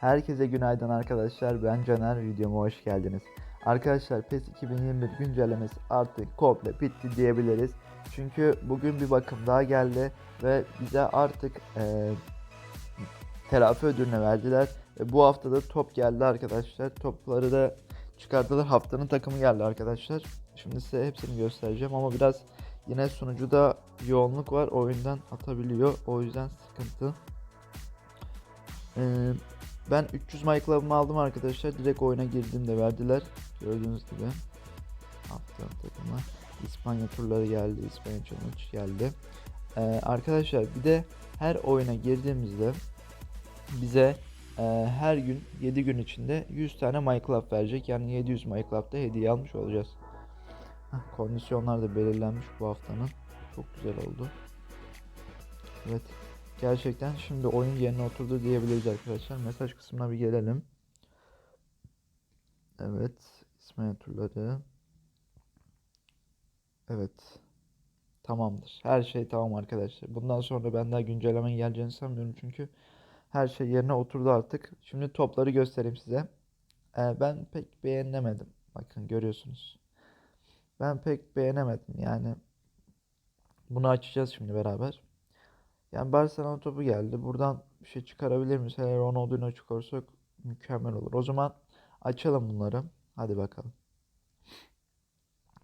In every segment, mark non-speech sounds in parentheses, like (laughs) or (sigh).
Herkese günaydın arkadaşlar. Ben Caner. Videoma hoş geldiniz. Arkadaşlar PES 2021 güncellemesi artık komple bitti diyebiliriz. Çünkü bugün bir bakım daha geldi ve bize artık eee telafi ödülünü verdiler. Ve bu hafta da top geldi arkadaşlar. Topları da çıkardılar. Haftanın takımı geldi arkadaşlar. Şimdi size hepsini göstereceğim ama biraz yine sunucuda yoğunluk var. Oyundan atabiliyor. O yüzden sıkıntı. Ee, ben 300 My Club'ımı aldım arkadaşlar. Direkt oyuna girdiğimde verdiler. Gördüğünüz gibi. Haftanın takımı. İspanya turları geldi. İspanya challenge geldi. Ee, arkadaşlar bir de her oyuna girdiğimizde bize e, her gün 7 gün içinde 100 tane My Club verecek. Yani 700 My Club'da hediye almış olacağız. Kondisyonlar da belirlenmiş bu haftanın. Çok güzel oldu. Evet. Gerçekten şimdi oyun yerine oturdu diyebiliriz arkadaşlar. Mesaj kısmına bir gelelim. Evet. İsmail turları. Evet. Tamamdır. Her şey tamam arkadaşlar. Bundan sonra ben daha güncelleme geleceğini sanmıyorum çünkü her şey yerine oturdu artık. Şimdi topları göstereyim size. Ee, ben pek beğenemedim. Bakın görüyorsunuz. Ben pek beğenemedim yani. Bunu açacağız şimdi beraber. Yani Barcelona topu geldi. Buradan bir şey çıkarabilir miyiz? Eğer Ronaldinho çıkarsak mükemmel olur. O zaman açalım bunları. Hadi bakalım.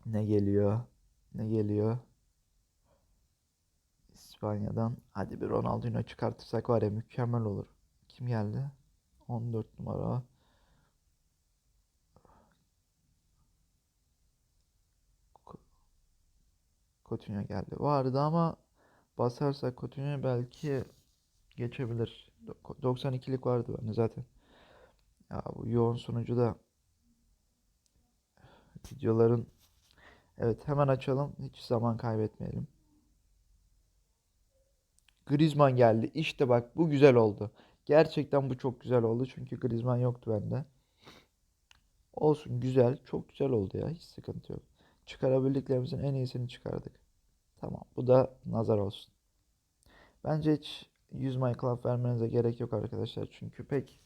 Ne geliyor? Ne geliyor? İspanya'dan. Hadi bir Ronaldinho çıkartırsak var ya mükemmel olur. Kim geldi? 14 numara. Coutinho geldi. Vardı ama basarsak Coutinho belki geçebilir. Do- 92'lik vardı bende zaten. Ya bu yoğun sunucu da videoların Evet hemen açalım. Hiç zaman kaybetmeyelim. Griezmann geldi. İşte bak bu güzel oldu. Gerçekten bu çok güzel oldu. Çünkü Griezmann yoktu bende. Olsun güzel. Çok güzel oldu ya. Hiç sıkıntı yok. Çıkarabildiklerimizin en iyisini çıkardık. Tamam. Bu da nazar olsun. Bence hiç 100 My Club vermenize gerek yok arkadaşlar. Çünkü pek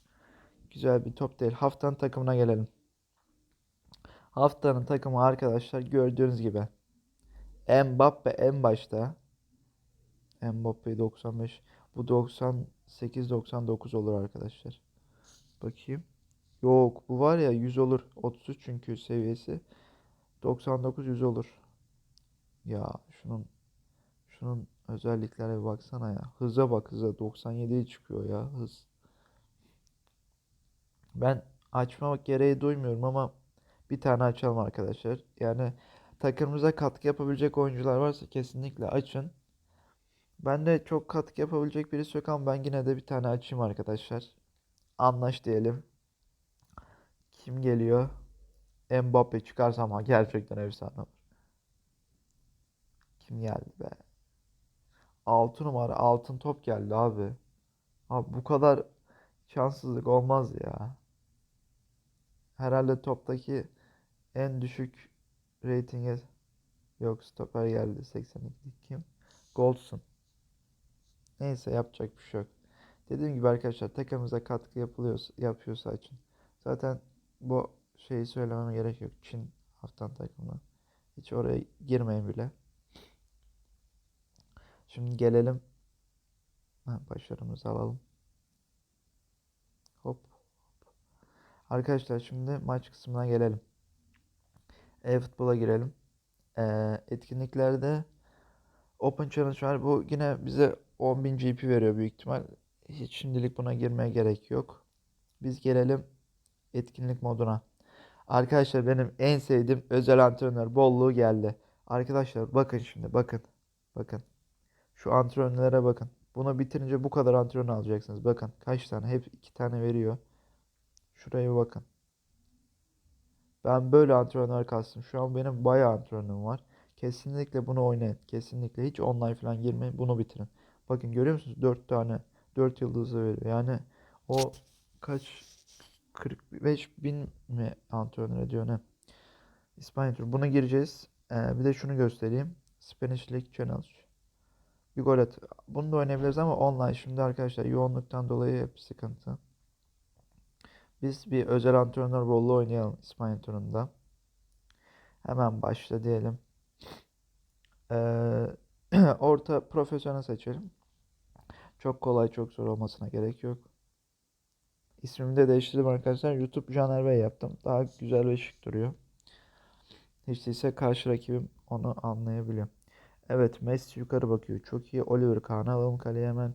güzel bir top değil. Haftanın takımına gelelim. Haftanın takımı arkadaşlar gördüğünüz gibi. Mbappe en başta. Mbappe 95. Bu 98-99 olur arkadaşlar. Bakayım. Yok bu var ya 100 olur. 33 çünkü seviyesi. 99 100 olur. Ya şunun şunun özelliklere baksana ya. Hıza bak hıza 97'ye çıkıyor ya hız. Ben açmamak gereği duymuyorum ama bir tane açalım arkadaşlar. Yani takımımıza katkı yapabilecek oyuncular varsa kesinlikle açın. Ben de çok katkı yapabilecek birisi yok ama ben yine de bir tane açayım arkadaşlar. Anlaş diyelim. Kim geliyor? Mbappe çıkarsa ama gerçekten efsane olur. Kim geldi be? 6 numara altın top geldi abi. Abi bu kadar şanssızlık olmaz ya. Herhalde toptaki en düşük reytinge yok stoper geldi 82 kim? Goldson. Neyse yapacak bir şey yok. Dediğim gibi arkadaşlar takımımıza katkı yapılıyorsa, yapıyorsa açın. Zaten bu şeyi söylememe gerek yok. Çin haftan takımı. Hiç oraya girmeyin bile. Şimdi gelelim. Ha, başarımızı alalım. Hop. Arkadaşlar şimdi maç kısmına gelelim. E-futbola girelim. Ee, etkinliklerde Open Challenge var. Bu yine bize 10.000 GP veriyor büyük ihtimal. Hiç şimdilik buna girmeye gerek yok. Biz gelelim etkinlik moduna. Arkadaşlar benim en sevdiğim özel antrenör bolluğu geldi. Arkadaşlar bakın şimdi bakın. Bakın. Şu antrenörlere bakın. Bunu bitirince bu kadar antrenör alacaksınız. Bakın kaç tane? Hep iki tane veriyor. Şuraya bakın. Ben böyle antrenör kastım. Şu an benim bayağı antrenörüm var. Kesinlikle bunu oynayın. Kesinlikle hiç online falan girmeyin. Bunu bitirin. Bakın görüyor musunuz? 4 tane 4 yıldızı veriyor. Yani o kaç 45 bin mi antrenör ediyor ne? İspanya turu. Buna gireceğiz. Ee, bir de şunu göstereyim. Spanish League Challenge. Bir gol at. Bunu da oynayabiliriz ama online. Şimdi arkadaşlar yoğunluktan dolayı hep sıkıntı. Biz bir özel antrenör bollu oynayalım İspanya turunda. Hemen başla diyelim. Ee, (clears throat) orta profesyonel seçelim. Çok kolay, çok zor olmasına gerek yok. İsmimi de değiştirdim arkadaşlar. YouTube Caner Bey yaptım. Daha güzel ve şık duruyor. Hiç değilse karşı rakibim onu anlayabiliyor. Evet Messi yukarı bakıyor. Çok iyi. Oliver Kahn'ı alalım kaleye hemen.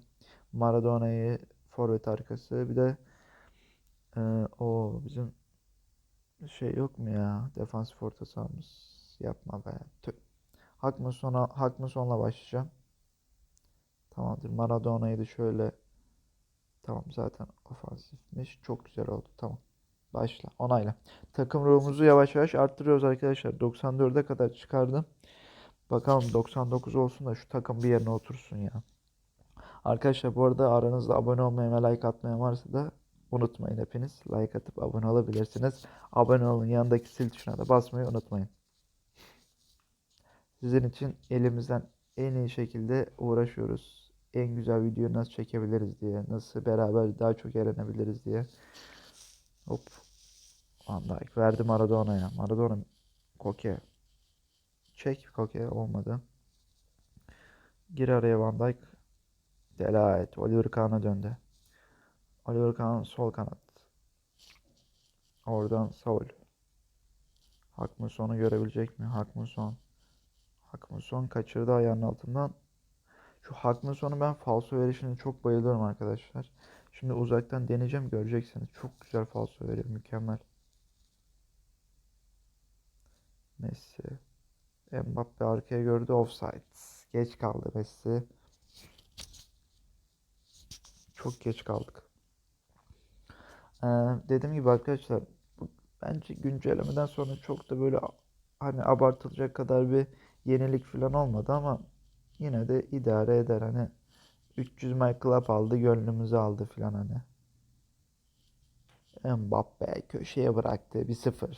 Maradona'yı forvet arkası. Bir de e, o bizim şey yok mu ya? Defansif orta sahamız. Yapma be. Tüh. Hakmuson'a Hakmuson'la başlayacağım. Tamamdır. Maradona'yı da şöyle Tamam zaten ofansifmiş. Çok güzel oldu. Tamam. Başla. Onayla. Takım ruhumuzu yavaş yavaş arttırıyoruz arkadaşlar. 94'e kadar çıkardım. Bakalım 99 olsun da şu takım bir yerine otursun ya. Arkadaşlar bu arada aranızda abone olmayan ve like atmayan varsa da unutmayın hepiniz. Like atıp abone olabilirsiniz. Abone olun yanındaki sil tuşuna da basmayı unutmayın. Sizin için elimizden en iyi şekilde uğraşıyoruz. En güzel videoyu nasıl çekebiliriz diye. Nasıl beraber daha çok eğlenebiliriz diye. Hop. Van Dijk verdi Maradona'ya. Maradona Koke. Çek Koke olmadı. Gir araya Van Dijk. Delaet. Oliver Kahn'a döndü. Oliver Kahn sol kanat. Oradan Saul. Hakmuson'u görebilecek mi? Hakmuson. Hakmuson kaçırdı ayağının altından. Şu Hakmuson'u ben falso verişine çok bayılıyorum arkadaşlar. Şimdi uzaktan deneyeceğim göreceksiniz. Çok güzel falso veriyor. Mükemmel. Messi. Mbappe arkaya gördü. Offside. Geç kaldı Messi. Çok geç kaldık. Ee, dediğim gibi arkadaşlar bence güncellemeden sonra çok da böyle hani abartılacak kadar bir yenilik falan olmadı ama yine de idare eder hani 300 My Club aldı gönlümüzü aldı falan hani. Mbappe köşeye bıraktı 1-0.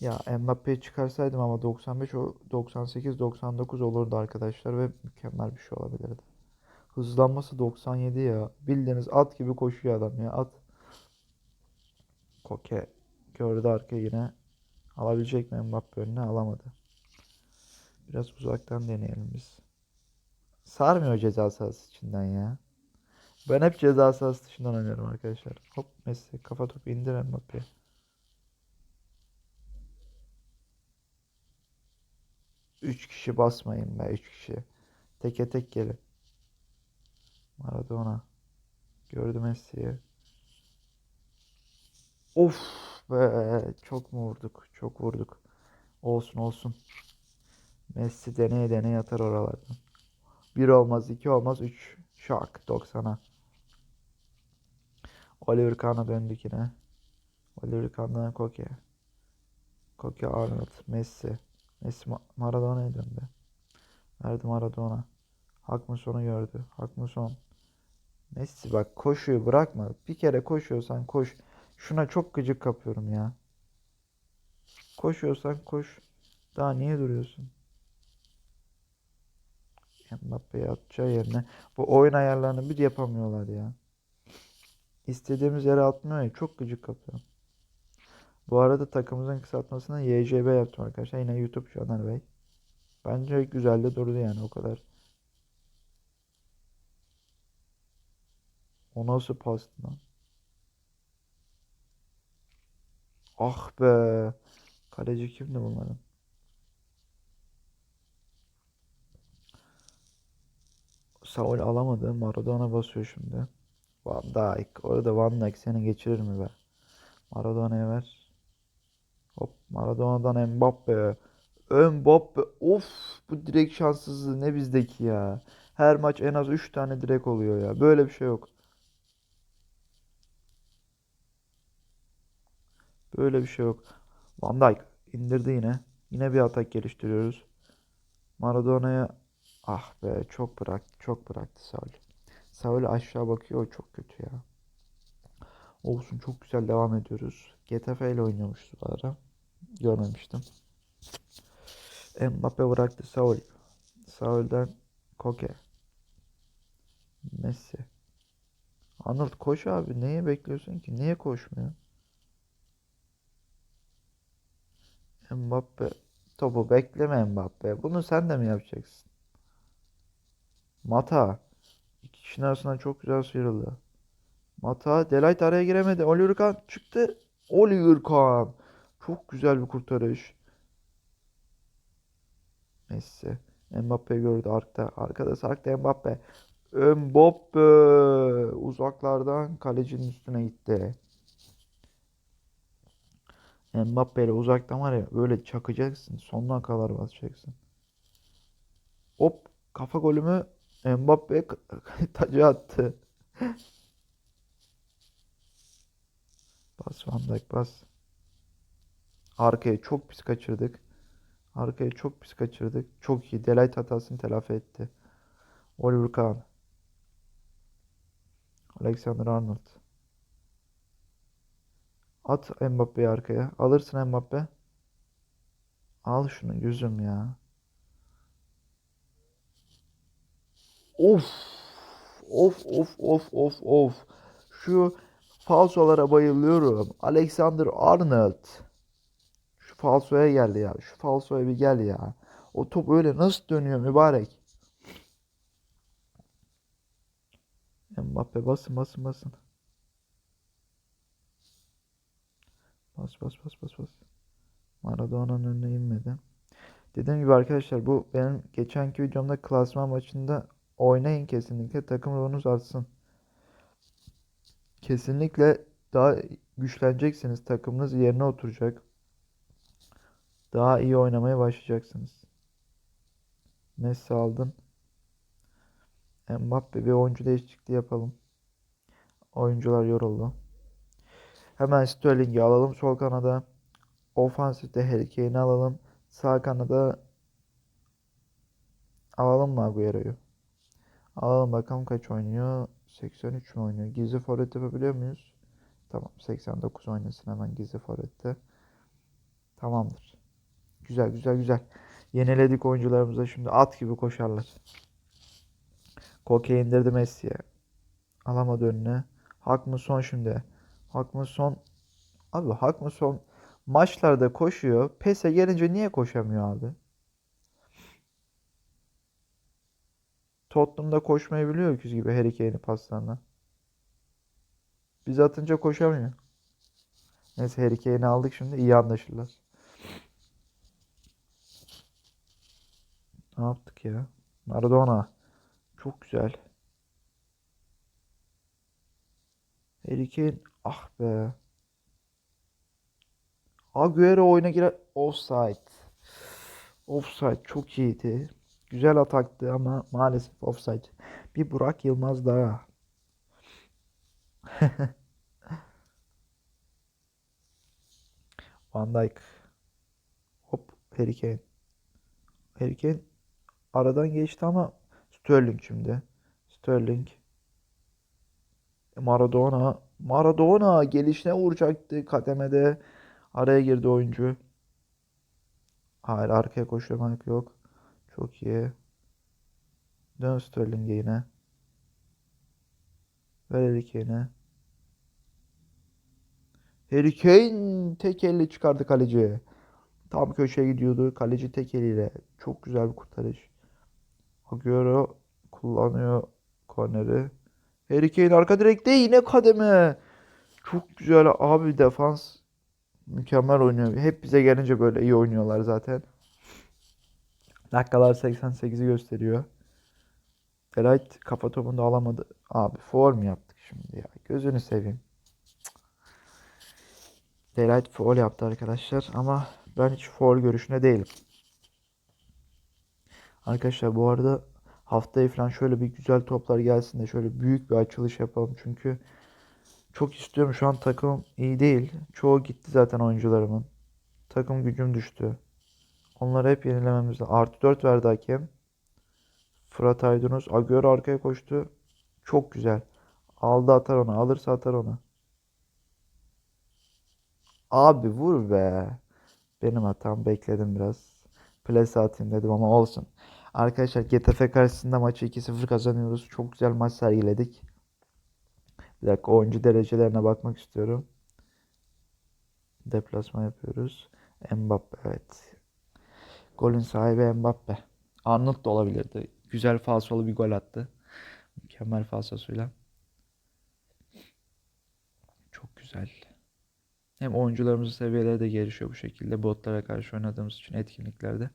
Ya Mbappe'yi çıkarsaydım ama 95 o 98 99 olurdu arkadaşlar ve mükemmel bir şey olabilirdi. Hızlanması 97 ya. Bildiğiniz at gibi koşuyor adam ya. At. Koke gördü arka yine. Alabilecek mi Mbappe önüne? Alamadı. Biraz uzaktan deneyelim biz. Sarmıyor ceza sahası içinden ya. Ben hep ceza sahası dışından oynuyorum arkadaşlar. Hop Messi kafa topu indir Mbappe'ye. Üç kişi basmayın be. Üç kişi. Teke tek gelin. Maradona. Gördü Messi'yi. Of be. Çok mu vurduk? Çok vurduk. Olsun olsun. Messi deneye deneye atar oralardan. Bir olmaz, iki olmaz, üç. Şak 90'a. Oliver Kahn'a döndük yine. Oliver Kahn'dan Koke. Koke Arnold. Messi. Messi Ma- Maradona'ya döndü. Verdi Maradona. Hakmuson'u gördü. Hakmuson. Messi bak koşuyor bırakma. Bir kere koşuyorsan koş. Şuna çok gıcık kapıyorum ya. Koşuyorsan koş. Daha niye duruyorsun? Mbappe'ye atacağı yerine bu oyun ayarlarını bir yapamıyorlar ya. İstediğimiz yere atmıyor ya. Çok gıcık kapıyorum. Bu arada takımımızın kısaltmasını YJB yaptım arkadaşlar. Yine YouTube Caner Bey. Bence güzel de durdu yani o kadar. O nasıl pastı lan? Ah be. Kaleci kimdi bunların? Saul alamadı. Maradona basıyor şimdi. Van Dijk. Orada Van Dijk seni geçirir mi be? Maradona'ya ver. Hop Maradona'dan Mbappe. Mbappe. Of bu direkt şanssızlığı ne bizdeki ya. Her maç en az 3 tane direkt oluyor ya. Böyle bir şey yok. Böyle bir şey yok. Van Dijk indirdi yine. Yine bir atak geliştiriyoruz. Maradona'ya ah be çok bıraktı. Çok bıraktı Saul. Saul aşağı bakıyor. Çok kötü ya. Olsun çok güzel devam ediyoruz. Getafe ile oynuyormuşuz bu ara. Görmemiştim. Mbappe bıraktı Saul. Saul'den Koke. Messi. Arnold koş abi. Neye bekliyorsun ki? Niye koşmuyor? Mbappe. Topu bekleme Mbappe. Bunu sen de mi yapacaksın? Mata. İki kişinin arasından çok güzel sıyrıldı. Mata. Delight araya giremedi. Oliver Kahn çıktı. Oliver Kahn. Çok güzel bir kurtarış. Messi. Mbappe gördü arkada. Arkada sarktı Mbappe. Mbappe uzaklardan kalecinin üstüne gitti. Mbappe ile uzaktan var ya böyle çakacaksın. Sonuna kadar basacaksın. Hop kafa golümü Mbappe (laughs) tacı attı. Bas Van Dijk bas. Arkaya çok pis kaçırdık. Arkaya çok pis kaçırdık. Çok iyi. Delight hatasını telafi etti. Oliver Kahn. Alexander Arnold. At Mbappe'yi arkaya. Alırsın Mbappe. Al şunu yüzüm ya. Of. Of of of of of. Şu falsolara bayılıyorum. Alexander Arnold. Falsoya geldi ya. Şu falsoya bir gel ya. O top öyle nasıl dönüyor mübarek. Mbappe basın basın basın. Bas bas bas bas bas. Maradona'nın önüne inmedi. Dediğim gibi arkadaşlar bu benim geçenki videomda klasman maçında oynayın kesinlikle takım ruhunuz artsın. Kesinlikle daha güçleneceksiniz. Takımınız yerine oturacak. Daha iyi oynamaya başlayacaksınız. Messi aldın. Mbappe bir oyuncu değişikliği yapalım. Oyuncular yoruldu. Hemen Sterling'i alalım sol kanada. Ofansifte Harry Kane'i alalım. Sağ kanada alalım mı Agüero'yu? Alalım bakalım kaç oynuyor. 83 mi oynuyor? Gizli forvet yapabiliyor muyuz? Tamam 89 oynasın hemen gizli forvette. Tamamdır. Güzel güzel güzel. Yeniledik oyuncularımıza şimdi at gibi koşarlar. Koke indirdi Messi'ye. Alamadı önüne. Hak mı son şimdi? Hak mı son? Abi hak mı son? Maçlarda koşuyor. PES'e gelince niye koşamıyor abi? Tottenham'da koşmayı biliyor öküz gibi Harry Kane'i paslarına. Biz atınca koşamıyor. Neyse Harry Kane'i aldık şimdi iyi anlaşırlar. Ne yaptık ya? Maradona. Çok güzel. Harry. Ah be. Agüero oyuna girer. Offside. Offside çok iyiydi. Güzel ataktı ama maalesef offside. Bir Burak Yılmaz daha. (laughs) Van Dijk. Hop Harry Kane. Harry Kane aradan geçti ama Sterling şimdi. Sterling. Maradona. Maradona gelişine vuracaktı kademede. Araya girdi oyuncu. Hayır arkaya koşturmak yok. Çok iyi. Dön Sterling'e yine. Ver Harry Kane'e. Harry Kane tek elle çıkardı kaleci. Tam köşeye gidiyordu. Kaleci tek eliyle. Çok güzel bir kurtarış. Agüero kullanıyor korneri. Harry Kane arka direkte yine kademe. Çok güzel abi defans. Mükemmel oynuyor. Hep bize gelince böyle iyi oynuyorlar zaten. Dakikalar 88'i gösteriyor. Delight kafa topunu alamadı. Abi form yaptık şimdi ya. Gözünü seveyim. Delight foul yaptı arkadaşlar ama ben hiç foul görüşünde değilim. Arkadaşlar bu arada haftaya falan şöyle bir güzel toplar gelsin de şöyle büyük bir açılış yapalım. Çünkü çok istiyorum. Şu an takım iyi değil. Çoğu gitti zaten oyuncularımın. Takım gücüm düştü. Onları hep yenilememiz lazım. Artı 4 verdi hakem. Fırat Aydınus. Agüero arkaya koştu. Çok güzel. Aldı atar onu. Alırsa atar onu. Abi vur be. Benim hatam. Bekledim biraz. Plase atayım dedim ama olsun. Arkadaşlar Getafe karşısında maçı 2-0 kazanıyoruz. Çok güzel maç sergiledik. Bir dakika oyuncu derecelerine bakmak istiyorum. Deplasman yapıyoruz. Mbappe evet. Golün sahibi Mbappe. Arnold da olabilirdi. Güzel falsolu bir gol attı. Mükemmel falsosuyla. Çok güzel. Hem oyuncularımızın seviyeleri de gelişiyor bu şekilde. Botlara karşı oynadığımız için etkinliklerde.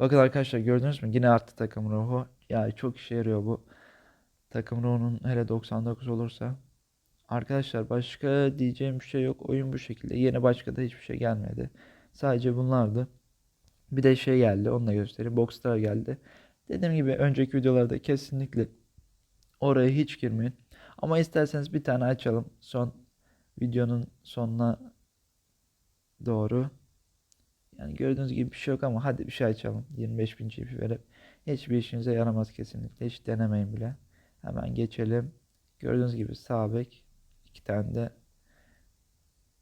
Bakın arkadaşlar gördünüz mü? Yine arttı takım ruhu. Ya çok işe yarıyor bu. Takım ruhunun hele 99 olursa. Arkadaşlar başka diyeceğim bir şey yok. Oyun bu şekilde. Yeni başka da hiçbir şey gelmedi. Sadece bunlardı. Bir de şey geldi. Onu da göstereyim. Boxstar geldi. Dediğim gibi önceki videolarda kesinlikle oraya hiç girmeyin. Ama isterseniz bir tane açalım. Son videonun sonuna doğru. Yani gördüğünüz gibi bir şey yok ama hadi bir şey açalım. 25.000 GP verip hiçbir işinize yaramaz kesinlikle. Hiç denemeyin bile. Hemen geçelim. Gördüğünüz gibi sağ bek iki tane de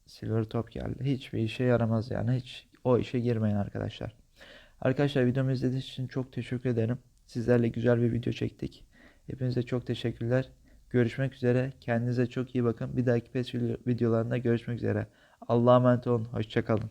silver top geldi. Hiçbir işe yaramaz yani. Hiç o işe girmeyin arkadaşlar. Arkadaşlar videomu izlediğiniz için çok teşekkür ederim. Sizlerle güzel bir video çektik. Hepinize çok teşekkürler. Görüşmek üzere. Kendinize çok iyi bakın. Bir dahaki PES videolarında görüşmek üzere. Allah'a emanet olun. Hoşçakalın.